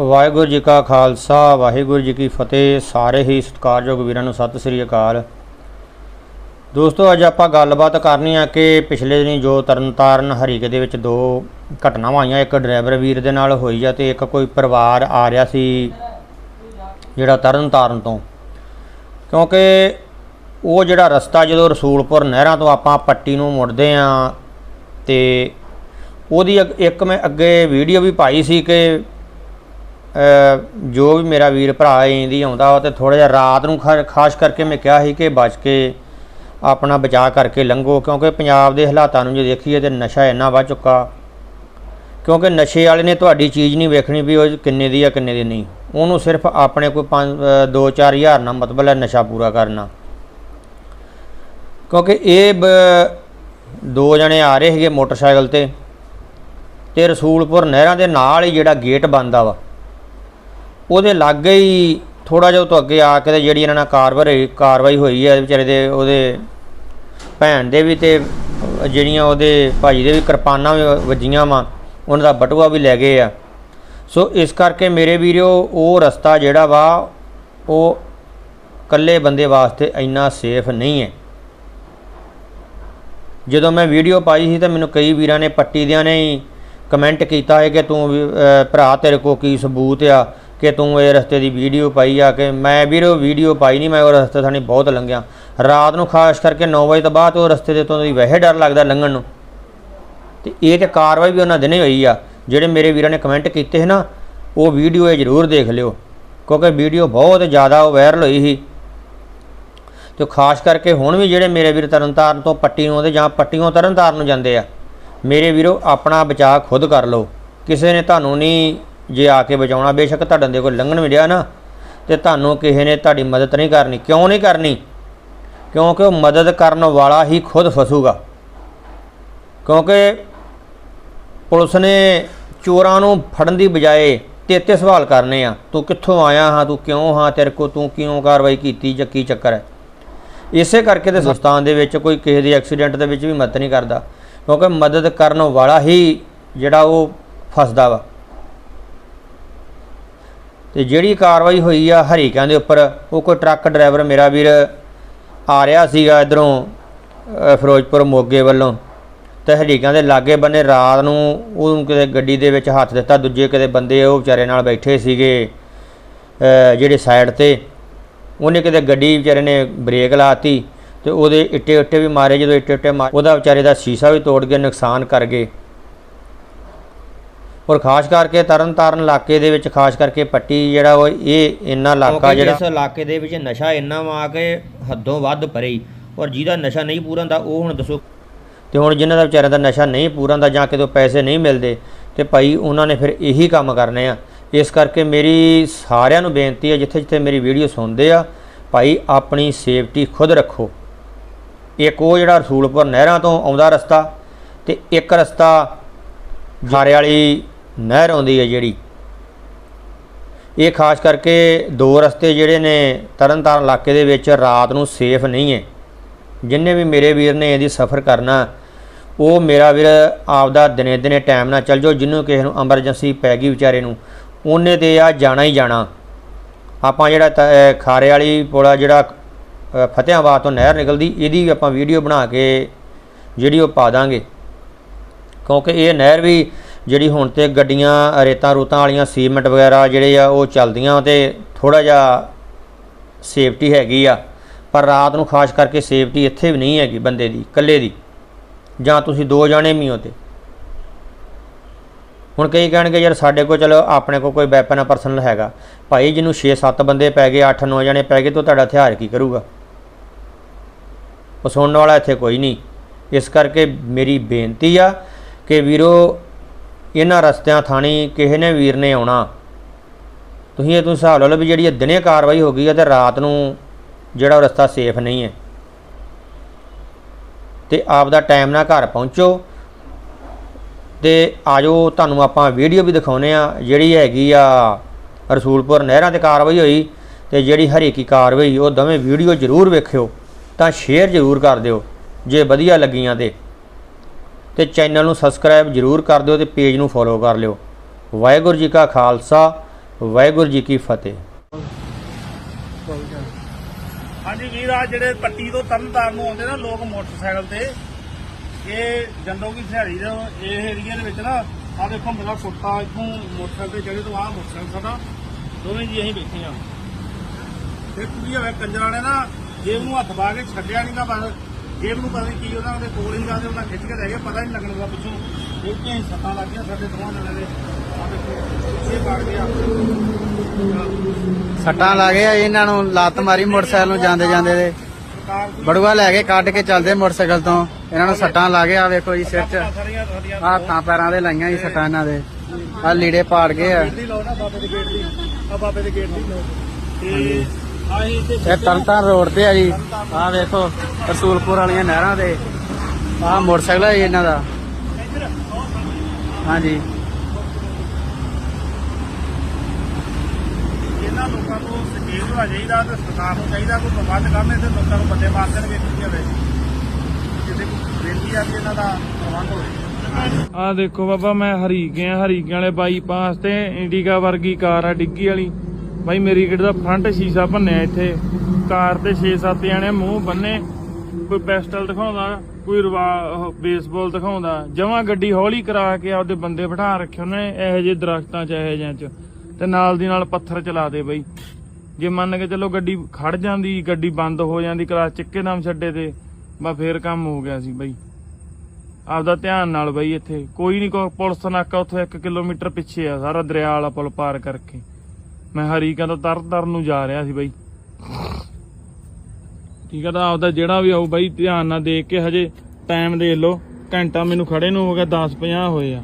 ਵਾਹਿਗੁਰੂ ਜੀ ਕਾ ਖਾਲਸਾ, ਵਾਹਿਗੁਰੂ ਜੀ ਕੀ ਫਤਿਹ। ਸਾਰੇ ਹੀ ਸਤਿਕਾਰਯੋਗ ਵੀਰਾਂ ਨੂੰ ਸਤਿ ਸ੍ਰੀ ਅਕਾਲ। ਦੋਸਤੋ, ਅੱਜ ਆਪਾਂ ਗੱਲਬਾਤ ਕਰਨੀ ਆ ਕਿ ਪਿਛਲੇ ਦਿਨੀ ਜੋ ਤਰਨਤਾਰਨ ਹਰੀਕੇ ਦੇ ਵਿੱਚ ਦੋ ਘਟਨਾਵਾਂ ਆਈਆਂ, ਇੱਕ ਡਰਾਈਵਰ ਵੀਰ ਦੇ ਨਾਲ ਹੋਈ ਆ ਤੇ ਇੱਕ ਕੋਈ ਪਰਿਵਾਰ ਆ ਰਿਹਾ ਸੀ ਜਿਹੜਾ ਤਰਨਤਾਰਨ ਤੋਂ। ਕਿਉਂਕਿ ਉਹ ਜਿਹੜਾ ਰਸਤਾ ਜਦੋਂ ਰਸੂਲਪੁਰ ਨਹਿਰਾਂ ਤੋਂ ਆਪਾਂ ਪੱਟੀ ਨੂੰ ਮੁੜਦੇ ਆ ਤੇ ਉਹਦੀ ਅੱਗ- ਇੱਕ ਮੈਂ ਅੱਗੇ ਵੀਡੀਓ ਵੀ ਪਾਈ ਸੀ ਕਿ ਜੋ ਵੀ ਮੇਰਾ ਵੀਰ ਭਰਾ ਇੰਦੀ ਆਉਂਦਾ ਵਾ ਤੇ ਥੋੜਾ ਜਿਹਾ ਰਾਤ ਨੂੰ ਖਾ- ਖਾਸ ਕਰਕੇ ਮੈਂ ਕਿਹਾ ਸੀ ਕਿ ਬਚ ਕੇ ਆਪਣਾ ਬਚਾਅ ਕਰਕੇ ਲੰਘੋ, ਕਿਉਂਕਿ ਪੰਜਾਬ ਦੇ ਹਾਲਾਤਾਂ ਨੂੰ ਜੇ ਦੇਖੀਏ ਤੇ ਨਸ਼ਾ ਇੰਨਾ ਵੱਧ ਚੁੱਕਾ। ਕਿਉਂਕਿ ਨਸ਼ੇ ਵਾਲੇ ਨੇ ਤੁਹਾਡੀ ਚੀਜ਼ ਨਹੀਂ ਵੇਖਣੀ ਵੀ ਉਹ ਕਿੰਨੇ ਦੀ ਆ, ਕਿੰਨੇ ਦੀ ਨਹੀਂ। ਉਹਨੂੰ ਸਿਰਫ ਆਪਣੇ ਕੋਈ 5 2-4 ਹਜ਼ਾਰ ਨਾਲ ਮਤਲਬ ਹੈ ਨਸ਼ਾ ਪੂਰਾ ਕਰਨਾ। ਕਿਉਂਕਿ ਇਹ ਬ- ਦੋ ਜਣੇ ਆ ਰਹੇ ਸੀਗੇ ਮੋਟਰਸਾਈਕਲ ਤੇ ਤੇ ਰਸੂਲਪੁਰ ਨਹਿਰਾਂ ਦੇ ਨਾਲ ਹੀ ਜਿਹੜਾ ਗੇਟ ਬੰਦਾ ਵਾ ਉਹਦੇ ਲਾਗੇ ਹੀ ਥੋੜਾ ਜਿਹਾ ਉਹ ਤੋਂ ਅੱਗੇ ਆ ਕੇ ਤੇ ਜਿਹੜੀ ਇਹਨਾਂ ਨਾਲ ਕਾਰਵਾਈ ਕਾਰਵਾਈ ਹੋਈ ਹੈ ਵਿਚਾਰੇ ਦੇ, ਉਹਦੇ ਭੈਣ ਦੇ ਵੀ ਤੇ ਜਿਹੜੀਆਂ ਉਹਦੇ ਭਾਜੀ ਦੇ ਵੀ ਕਿਰਪਾਨਾਂ ਵੀ ਵੱਜੀਆਂ ਵਾ, ਉਹਨਾਂ ਦਾ ਬਟੂਆ ਵੀ ਲੈ ਗਏ ਆ। ਸੋ ਇਸ ਕਰਕੇ ਮੇਰੇ ਵੀਰੋ, ਉਹ ਰਸਤਾ ਜਿਹੜਾ ਵਾ, ਉਹ ਇਕੱਲੇ ਬੰਦੇ ਵਾਸਤੇ ਇੰਨਾ ਸੇਫ ਨਹੀਂ ਹੈ। ਜਦੋਂ ਮੈਂ ਵੀਡੀਓ ਪਾਈ ਸੀ ਤਾਂ ਮੈਨੂੰ ਕਈ ਵੀਰਾਂ ਨੇ ਪੱਟੀ ਦਿਆਂ ਨੇ ਹੀ ਕਮੈਂਟ ਕੀਤਾ ਹੈ ਕਿ ਤੂੰ ਵੀ, ਭਰਾ ਤੇਰੇ ਕੋ ਕੀ ਸਬੂਤ ਆ ਕਿ ਤੂੰ ਇਹ ਰਸਤੇ ਦੀ ਵੀਡੀਓ ਪਾਈ ਆ ਕਿ ਮੈਂ ਵੀਰੋ ਵੀਡੀਓ ਪਾਈ ਨਹੀਂ ਮੈਂ ਉਹ ਰਸਤੇ ਥਾਣੀ ਬਹੁਤ ਲੰਘਿਆ। ਰਾਤ ਨੂੰ ਖਾਸ ਕਰਕੇ 9 ਵਜੇ ਤੋਂ ਬਾਅਦ ਉਹ ਰਸਤੇ ਦੇ ਤੋਂ ਦੀ ਵੈਸੇ ਡਰ ਲੱਗਦਾ ਲੰਘਣ ਨੂੰ। ਤੇ ਇਹ ਤੇ ਕਾਰਵਾਈ ਵੀ ਉਹਨਾਂ ਦਿਨੇ ਹੋਈ ਆ। ਜਿਹੜੇ ਮੇਰੇ ਵੀਰਾਂ ਨੇ ਕਮੈਂਟ ਕੀਤੇ ਸੀ ਨਾ ਉਹ ਵੀਡੀਓ ਇਹ ਜ਼ਰੂਰ ਦੇਖ ਲਿਓ। ਕਿਉਂਕਿ ਵੀਡੀਓ ਬਹੁਤ ਜ਼ਿਆਦਾ ਉਹ ਵਾਇਰਲ ਹੋਈ ਸੀ। ਤੇ ਖਾਸ ਕਰਕੇ ਹੁਣ ਵੀ ਜਿਹੜੇ ਮੇਰੇ ਵੀਰ ਤਰਨਤਾਰਨ ਤੋਂ ਪੱਟੀ ਨੂੰ ਆਉਂਦੇ ਜਾਂ ਪੱਟੀਓਂ ਤਰਨਤਾਰਨ ਨੂੰ ਜਾਂਦੇ ਆ ਮੇਰੇ ਵੀਰੋ ਆਪਣਾ ਬਚਾਅ ਖੁਦ ਕਰ ਲਓ। ਕਿਸੇ ਨੇ ਤੁਹਾਨੂੰ ਨਹੀਂ ਜੇ ਆ ਕੇ ਬਚਾਉਣਾ ਬੇਸ਼ੱਕ ਤੁਹਾਡੇ ਦੇ ਕੋਈ ਲੰਘਣ ਵੀ ਰਿਹਾ ਨਾ ਤੇ ਤੁਹਾਨੂੰ ਕਿਸੇ ਨੇ ਤੁਹਾਡੀ ਮਦਦ ਨਹੀਂ ਕਰਨੀ। ਕਿਉਂ ਨਹੀਂ ਕਰਨੀ? ਕਿਉਂਕਿ ਉਹ ਮਦਦ ਕਰਨ ਵਾਲਾ ਹੀ ਖੁਦ ਫਸੂਗਾ। ਕਿਉਂਕਿ ਪੁਲਿਸ ਨੇ ਚੋਰਾਂ ਨੂੰ ਫੜਨ ਦੀ ਬਜਾਏ ਤੇਤੇ ਸਵਾਲ ਕਰਨੇ ਆ ਤੂੰ ਕਿੱਥੋਂ ਆਇਆ ਹਾਂ? ਤੂੰ ਕਿਉਂ ਹਾਂ? ਤੇਰੇ ਕੋ ਤੂੰ ਕਿਉਂ ਕਾਰਵਾਈ ਕੀਤੀ? ਜਾਂ ਕੀ ਚੱਕਰ ਹੈ? ਇਸੇ ਕਰਕੇ ਤੇ ਹਿੰਦੁਸਤਾਨ ਦੇ ਵਿੱਚ ਕੋਈ ਕਿਸੇ ਦੇ ਐਕਸੀਡੈਂਟ ਦੇ ਵਿੱਚ ਵੀ ਮਦਦ ਨਹੀਂ ਕਰਦਾ। ਕਿਉਂਕਿ ਮਦਦ ਕਰਨ ਵਾਲਾ ਹੀ ਜਿਹੜਾ ਉਹ ਫਸਦਾ ਵਾ। ਤੇ ਜਿਹੜੀ ਕਾਰਵਾਈ ਹੋਈ ਆ ਹਰੀਕਾਂ ਦੇ ਉੱਪਰ, ਉਹ ਕੋਈ ਟਰੱਕ ਡਰਾਈਵਰ ਮੇਰਾ ਵੀਰ ਆ ਰਿਹਾ ਸੀਗਾ ਇਧਰੋਂ ਫਿਰੋਜ਼ਪੁਰ ਮੋਗੇ ਵੱਲੋਂ। ਤੇ ਹਰੀਕਾਂ ਦੇ ਲਾਗੇ ਬੰਨੇ ਰਾਤ ਨੂੰ ਉਹਨੂੰ ਕਿਤੇ ਗੱਡੀ ਦੇ ਵਿੱਚ ਹੱਥ ਦਿੱਤਾ, ਦੂਜੇ ਕਿਤੇ ਬੰਦੇ ਉਹ ਵਿਚਾਰੇ ਨਾਲ ਬੈਠੇ ਸੀਗੇ ਜਿਹੜੇ ਸਾਈਡ ਤੇ। ਉਹਨੇ ਕਿਤੇ ਗੱਡੀ ਵਿਚਾਰੇ ਨੇ ਬ੍ਰੇਕ ਲਾਤੀ। ਤੇ ਉਹਦੇ ਇੱਟੇ ਉੱਟੇ ਵੀ ਮਾਰੇ ਜਦੋਂ ਇੱਟੇ ਉੱਟੇ ਮਾਰੇ ਉਹਦਾ ਵਿਚਾਰੇ ਦਾ ਸ਼ੀਸ਼ਾ ਵੀ ਤੋੜ ਕੇ ਨੁਕਸਾਨ ਕਰ ਗਏ। ਔਰ ਖਾਸ ਕਰਕੇ ਤਰਨ ਤਾਰਨ ਇਲਾਕੇ ਦੇ ਵਿੱਚ ਖਾਸ ਕਰਕੇ ਪੱਟੀ ਜਿਹੜਾ ਉਹ ਇਹ ਇੰਨਾ ਇਲਾਕਾ ਜਿਹੜਾ ਇਸ ਇਲਾਕੇ ਦੇ ਵਿੱਚ ਨਸ਼ਾ ਇੰਨਾ ਵਾ ਕਿ ਹੱਦੋਂ ਵੱਧ ਪਰੇ ਹੀ। ਔਰ ਜਿਹਦਾ ਨਸ਼ਾ ਨਹੀਂ ਪੂਰਾ ਹੁੰਦਾ ਉਹ ਹੁਣ ਦੱਸੋ। ਤੇ ਹੁਣ ਜਿਨ੍ਹਾਂ ਦਾ ਵਿਚਾਰਿਆਂ ਦਾ ਨਸ਼ਾ ਨਹੀਂ ਪੂਰਾ ਹੁੰਦਾ ਜਾਂ ਕਿਤੋਂ ਪੈਸੇ ਨਹੀਂ ਮਿਲਦੇ ਤੇ ਭਾਈ ਉਹਨਾਂ ਨੇ ਫਿਰ ਇਹੀ ਕੰਮ ਕਰਨੇ ਆ। ਇਸ ਕਰਕੇ ਮੇਰੀ ਸਾਰਿਆਂ ਨੂੰ ਬੇਨਤੀ ਹੈ ਜਿੱਥੇ ਜਿੱਥੇ ਮੇਰੀ ਵੀਡੀਓ ਸੁਣਦੇ ਆ ਭਾਈ ਆਪਣੀ ਸੇਫਟੀ ਖੁਦ ਰੱਖੋ। ਇੱਕ ਉਹ ਜਿਹੜਾ ਰਸੂਲਪੁਰ ਨਹਿਰਾਂ ਤੋਂ ਆਉਂਦਾ ਰਸਤਾ ਤੇ ਇੱਕ ਰਸਤਾ ਜਾਰੇ ਵਾਲੀ ਨਹਿਰ ਆਉਂਦੀ ਹੈ ਜਿਹੜੀ। ਇਹ ਖਾਸ ਕਰਕੇ ਦੋ ਰਸਤੇ ਜਿਹੜੇ ਨੇ ਤਰਨਤਾਰਨ ਇਲਾਕੇ ਦੇ ਵਿੱਚ ਰਾਤ ਨੂੰ ਸੇਫ ਨਹੀਂ ਹੈ। ਜਿੰਨੇ ਵੀ ਮੇਰੇ ਵੀਰ ਨੇ ਇਹਦੀ ਸਫ਼ਰ ਕਰਨਾ, ਉਹ ਮੇਰਾ ਵੀਰ ਆਪਦਾ ਦਿਨੇ ਦਿਨੇ ਟਾਈਮ ਨਾਲ ਚੱਲ ਜਾਓ ਜਿਹਨੂੰ ਕਿਸੇ ਨੂੰ ਐਮਰਜੈਂਸੀ ਪੈ ਗਈ ਵਿਚਾਰੇ ਨੂੰ, ਉਹਨੇ ਤੇ ਆ ਜਾਣਾ ਹੀ ਜਾਣਾ। ਆਪਾਂ ਜਿਹੜਾ ਤ- ਅਹ ਖਾਰੇ ਵਾਲੀ ਪੁਲਾ ਜਿਹੜਾ ਫਤਿਆਬਾਦ ਤੋਂ ਨਹਿਰ ਨਿਕਲਦੀ, ਇਹਦੀ ਆਪਾਂ ਵੀਡੀਓ ਬਣਾ ਕੇ ਜਿਹੜੀ ਉਹ ਪਾ ਦਾਂਗੇ। ਕਿਉਂਕਿ ਇਹ ਨਹਿਰ ਵੀ ਜਿਹੜੀ ਹੁਣ ਤੇ ਗੱਡੀਆਂ, ਰੇਤਾਂ ਰੂਤਾਂ ਵਾਲੀਆਂ, ਸੀਮੈਂਟ ਵਗੈਰਾ ਜਿਹੜੇ ਆ, ਉਹ ਚੱਲਦੀਆਂ ਤੇ ਥੋੜਾ ਜਿਹਾ ਸੇਫਟੀ ਹੈਗੀ ਆ। ਪਰ ਰਾਤ ਨੂੰ ਖਾਸ ਕਰਕੇ ਸੇਫਟੀ ਇੱਥੇ ਵੀ ਨਹੀਂ ਹੈਗੀ ਬੰਦੇ ਦੀ, ਇਕੱਲੇ ਦੀ। ਜਾਂ ਤੁਸੀਂ ਦੋ ਜਾਣੇ ਵੀ ਹੋ ਤੇ। ਹੁਣ ਕਈ ਕਹਿਣਗੇ, ਯਾਰ ਸਾਡੇ ਕੋਲ ਚਲੋ ਆਪਣੇ ਕੋਲ ਕੋਈ ਵੈਪਨ ਪਰਸਨਲ ਹੈਗਾ। ਭਾਈ ਜਿਹਨੂੰ 6-7 ਬੰਦੇ ਪੈ ਗਏ 8-9 ਜਣੇ ਪੈ ਗਏ, ਤਾਂ ਤੁਹਾਡਾ ਹਥਿਆਰ ਕੀ ਕਰੂਗਾ? ਉਹ ਸੁਣਨ ਵਾਲਾ ਇੱਥੇ ਕੋਈ ਨਹੀਂ। ਇਸ ਕਰਕੇ ਮੇਰੀ ਬੇਨਤੀ ਆ ਕਿ ਵੀਰੋ, ਇਹਨਾਂ ਰਸਤਿਆਂ, ਥਾਣੀ ਕਿਸੇ ਨੇ ਵੀਰ ਨੇ ਆਉਣਾ। ਤੁਸੀਂ ਇਹ ਤੋਂ ਹਿਸਾਬ ਲਾ ਲਓ ਵੀ ਜਿਹੜੀ ਇਹ ਦਿਨੇ ਕਾਰਵਾਈ ਹੋ ਗਈ ਆ ਤੇ ਰਾਤ ਨੂੰ ਜਿਹੜਾ ਉਹ ਰਸਤਾ ਸੇਫ ਨਹੀਂ ਹੈ। ਤੇ ਆਪ ਦਾ ਟਾਈਮ ਨਾਲ ਘਰ ਪਹੁੰਚੋ ਤੇ ਆਜੋ, ਤੁਹਾਨੂੰ ਆਪਾਂ ਵੀਡੀਓ ਵੀ ਦਿਖਾਉਨੇ ਆ ਜਿਹੜੀ ਹੈਗੀ ਆ ਰਸੂਲਪੁਰ ਨਹਿਰਾਂ ਤੇ ਕਾਰਵਾਈ ਹੋਈ ਤੇ ਜਿਹੜੀ ਹਰੀਕੀ ਕਾਰਵਾਈ, ਉਹ ਦੋਵੇਂ ਵੀਡੀਓ ਜ਼ਰੂਰ ਵੇਖਿਓ। ਤਾਂ ਸ਼ੇਅਰ ਜ਼ਰੂਰ ਕਰ ਦਿਓ, ਜੇ ਵਧੀਆ ਲੱਗੀਆਂ ਤੇ। ਤੇ ਚੈਨਲ ਨੂੰ ਸਬਸਕ੍ਰਾਈਬ ਜ਼ਰੂਰ ਕਰ ਦਿਓ ਤੇ ਪੇਜ ਨੂੰ ਫੋਲੋ ਕਰ ਲਿਓ। ਵਾਹਿਗੁਰੂ ਜੀ ਕਾ ਖਾਲਸਾ, ਵਾਹਿਗੁਰੂ ਜੀ ਕੀ ਫਤਿਹ। ਹਾਂਜੀ ਵੀਰ ਆ ਜਿਹੜੇ ਪੱਟੀ ਤੋਂ ਤਰਨਤਾਰਨ ਨੂੰ ਆਉਂਦੇ ਨਾ ਲੋਕ ਮੋਟਰਸਾਈਕਲ ਤੇ, ਇਹ ਜੰਡੋ ਕੀ ਸਿਹਾਰੀ ਇਹ ਏਰੀਆ ਦੇ ਵਿੱਚ ਨਾ ਆ ਦੇਖੋ ਮੇਰਾ ਕੁੱਤਾ ਇੱਥੋਂ ਮੋਟਰਸਾਈਕਲ ਤੇ ਚੜੇ ਤੋਂ ਆ ਮੋਟਰਸਾਈਕਲ ਸਾਡਾ, ਦੋਵੇਂ ਜੀ ਅਸੀਂ ਬੈਠੇ ਆ ਤੇ ਕੁੜੀ ਹੋਵੇ ਕੰਜਰਾਂ ਨੇ ਨਾ ਜੇਬ ਨੂੰ ਹੱਥ ਪਾ ਕੇ ਛੱਡਿਆ ਨਹੀਂਗਾ ਬਸ ਜੇਬ ਨੂੰ ਪਤਾ ਨਹੀਂ ਕੀ ਉਹਨਾਂ ਦੇ ਕੋਲ ਹੀ ਤੇ ਉਹਨਾਂ ਖਿੱਚ ਕੇ ਲੈ ਗਏ ਪਤਾ ਨਹੀਂ ਲੱਗਣ ਦਾ ਪਿੱਛੋਂ। ਇਹ ਕਿ ਸੱਟਾਂ ਲੱਗੀਆਂ ਸਾਡੇ ਦੋਵਾਂ ਜਣਿਆਂ ਦੇ। ਆ ਦੇਖੋ ਇਹ ਵੜ ਗਿਆ। ਸੱਟਾਂ ਲੱਗੇ ਆ ਇਹਨਾਂ ਨੂੰ ਲੱਤ ਮਾਰੀ ਮੋਟਰਸਾਈਕਲ ਨੂੰ ਜਾਂਦੇ ਜਾਂਦੇ ਦੇ। ਬੜੂਆ ਲੈ ਕੇ ਕੱਢ ਕੇ ਚੱਲਦੇ ਮੋਟਰਸਾਈਕਲ ਤੋਂ। ਇਹਨਾਂ ਨੂੰ ਸੱਟਾਂ ਲੱਗੇ ਆ ਵੇਖੋ ਜੀ ਸਿਰ 'ਚ। ਹੱਥਾਂ ਪੈਰਾਂ ਦੇ ਲਾਈਆਂ ਜੀ ਸੱਟਾਂ ਇਹਨਾਂ ਦੇ। ਆ ਲੀੜੇ ਪਾੜ ਗਏ ਆ। ਬਾਬੇ ਦੇ ਗੇਟ ਦੀ ਆ ਬਾਬੇ ਦੇ ਗੇਟ ਦੀ ਤੇ ਤੇ ਇਹ ਤਰਨਤਾਰਨ ਰੋਡ ਤੇ ਆ ਜੀ। ਆਹ ਵੇਖੋ ਰਸੂਲਪੁਰ ਵਾਲੀਆਂ ਨਹਿਰਾਂ ਤੇ ਆਹ ਮੋਟਰਸਾਈਕਲ ਹੈ ਇਹਨਾਂ ਦਾ। ਹਾਂਜੀ। ਇਹਨਾਂ ਲੋਕਾਂ ਨੂੰ ਸਟੇਜ ਹੋਣਾ ਚਾਹੀਦਾ ਤੇ ਸਰਕਾਰ ਨੂੰ ਚਾਹੀਦਾ ਕੋਈ ਪ੍ਰਬੰਧ ਕਰਨੇ ਤੇ ਲੋਕਾਂ ਨੂੰ ਬੰਦੇ ਮਾਰ ਦੇਣਗੇ ਕੀ ਹੋਵੇ। ਕਿਸੇ ਕੋਈ ਬੇਨਤੀ ਆ ਕਿ ਇਹਨਾਂ ਦਾ ਪ੍ਰਬੰਧ ਹੋਵੇ। ਆ ਦੇਖੋ ਬਾਬਾ ਮੈਂ ਹਰੀਕੇ ਆ ਹਰੀਕੇ ਵਾਲੇ ਬਾਈਪਾਸ ਤੇ ਇੰਡੀਕਾ ਵਰਗੀ ਕਾਰ ਆ ਡਿੱਗੀ ਵਾਲੀ। ਬਾਈ ਮੇਰੀ ਗੱਡੀ ਦਾ ਫਰੰਟ ਸ਼ੀਸ਼ਾ ਭੰਨਿਆ ਇੱਥੇ। ਕਾਰ ਤੇ 6-7 ਜਣੇ ਮੂੰਹ ਬੰਨੇ। ਕੋਈ ਪਿਸਟਲ ਦਿਖਾਉਂਦਾ, ਕੋਈ ਰਵਾ ਬੇਸਬਾਲ ਦਿਖਾਉਂਦਾ। ਜਮਾਂ ਗੱਡੀ ਹੌਲੀ ਕਰਾ ਕੇ ਆਪਦੇ ਬੰਦੇ ਬਿਠਾ ਰੱਖੇ ਉਹਨੇ ਇਹੋ ਜਿਹੇ ਦਰਖਤਾਂ 'ਚ, ਇਹੋ ਜਿਹਿਆਂ 'ਚ। ਤੇ ਨਾਲ ਦੀ ਨਾਲ ਪੱਥਰ ਚਲਾ ਦੇ ਬਈ। ਜੇ ਮੰਨ ਕੇ ਚੱਲੋ ਗੱਡੀ ਖੜ ਜਾਂਦੀ, ਗੱਡੀ ਬੰਦ ਹੋ ਜਾਂਦੀ, ਕਲਾਸ ਚੱਕੇ ਨਾਮ ਛੱਡੇ ਤੇ ਬਾ ਫੇਰ ਕੰਮ ਹੋ ਗਿਆ ਸੀ ਬਈ। ਆਪਦਾ ਧਿਆਨ ਨਾਲ ਬਈ ਇੱਥੇ। ਕੋਈ ਨਹੀਂ ਪੁਲਿਸ ਨਾਕਾ ਉੱਥੋਂ 1 ਕਿਲੋਮੀਟਰ ਪਿੱਛੇ ਆ, ਸਾਰਾ ਦਰਿਆ ਵਾਲਾ ਪੁਲ ਪਾਰ ਕਰਕੇ। ਮੈਂ ਹਰੀਕਾਂ ਤੋਂ ਤਰ ਨੂੰ ਜਾ ਰਿਹਾ ਸੀ ਬਈ। ਠੀਕ ਆ, ਤਾਂ ਆਪਦਾ ਜਿਹੜਾ ਵੀ ਆਊ ਬਾਈ, ਧਿਆਨ ਨਾਲ ਦੇਖ ਕੇ ਹਜੇ ਟਾਈਮ ਦੇਖ ਲਓ। ਘੰਟਾ ਮੈਨੂੰ ਖੜੇ ਨੂੰ ਹੋ ਗਿਆ 10:50 ਹੋਏ ਆ।